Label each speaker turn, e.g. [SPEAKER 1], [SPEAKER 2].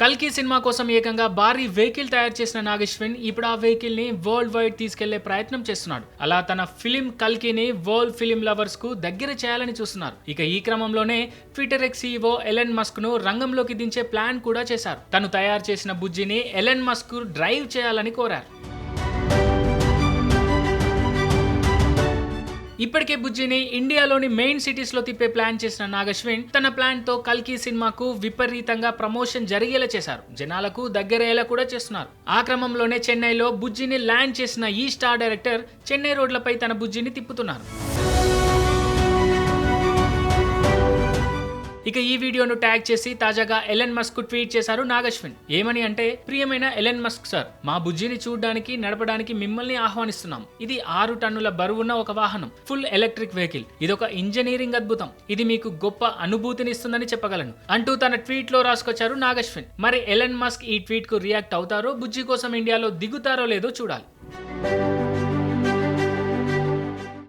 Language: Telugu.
[SPEAKER 1] కల్కి సినిమా కోసం ఏకంగా భారీ వెహికల్ తయారు చేసిన నాగేశ్వన్ ఇప్పుడు ఆ వెహికల్ని వరల్డ్ వైడ్ తీసుకెళ్ళే ప్రయత్నం చేస్తున్నాడు. అలా తన ఫిలిం కల్కిని వరల్డ్ ఫిలిం లవర్స్కు దగ్గర చేయాలని చూస్తున్నారు. ఇక ఈ క్రమంలోనే ట్విట్టర్ ఎక్స్ సీఈఓ ఎలెన్ మస్క్ను రంగంలోకి దించే ప్లాన్ కూడా చేశారు. తను తయారు చేసిన బుజ్జిని ఎలెన్ మస్క్ డ్రైవ్ చేయాలని కోరారు. ఇప్పటికే బుజ్జిని ఇండియాలోని మెయిన్ సిటీస్లో తిప్పే ప్లాన్ చేసిన నాగశ్విన్ తన ప్లాన్తో కల్కి సినిమాకు విపరీతంగా ప్రమోషన్ జరిగేలా చేశారు. జనాలకు దగ్గరయ్యేలా కూడా చేస్తున్నారు. ఆ క్రమంలోనే చెన్నైలో బుజ్జిని ల్యాండ్ చేసిన ఈ స్టార్ డైరెక్టర్ చెన్నై రోడ్లపై తన బుజ్జిని తిప్పుతున్నారు. ఇక ఈ వీడియోను ట్యాగ్ చేసి తాజాగా ఎలెన్ మస్క్ ట్వీట్ చేశారు నాగశ్విన్. ఏమని అంటే ప్రియమైన ఎలెన్ మస్క్ సార్ మా బుజ్జిని చూడడానికి నడపడానికి మిమ్మల్ని ఆహ్వానిస్తున్నాం. ఇది ఆరు టన్నుల బరువున్న ఒక వాహనం ఫుల్ ఎలక్ట్రిక్ వెహికల్. ఇది ఒక ఇంజనీరింగ్ అద్భుతం. ఇది మీకు గొప్ప అనుభూతినిస్తుందని చెప్పగలను. అంటూ తన ట్వీట్లో రాసుకొచ్చారు నాగశ్విన్. మరి ఎలెన్ మస్క్ ఈ ట్వీట్కు రియాక్ట్ అవుతారో బుజ్జి కోసం ఇండియాలో దిగుతారో లేదో చూడాలి.